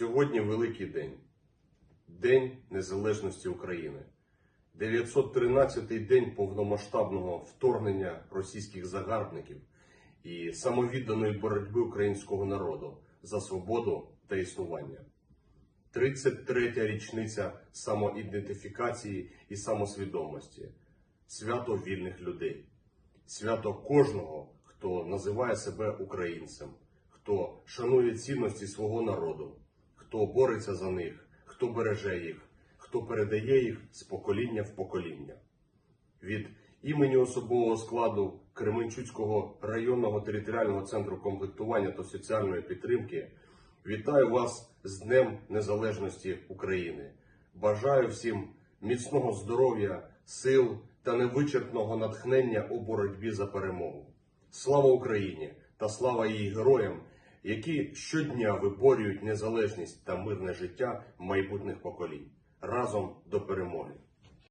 Сьогодні великий день День Незалежності України. 913-й день повномасштабного вторгнення російських загарбників і самовідданої боротьби українського народу за свободу та існування. 33-я річниця самоідентифікації і самосвідомості, свято вільних людей, свято кожного, хто називає себе українцем, хто шанує цінності свого народу, хто бореться за них, хто береже їх, хто передає їх з покоління в покоління. Від імені особового складу Кременчуцького районного територіального центру комплектування та соціальної підтримки вітаю вас з Днем Незалежності України. Бажаю всім міцного здоров'я, сил та невичерпного натхнення у боротьбі за перемогу. Слава Україні та слава її героям, які щодня виборюють незалежність та мирне життя майбутніх поколінь. Разом до перемоги!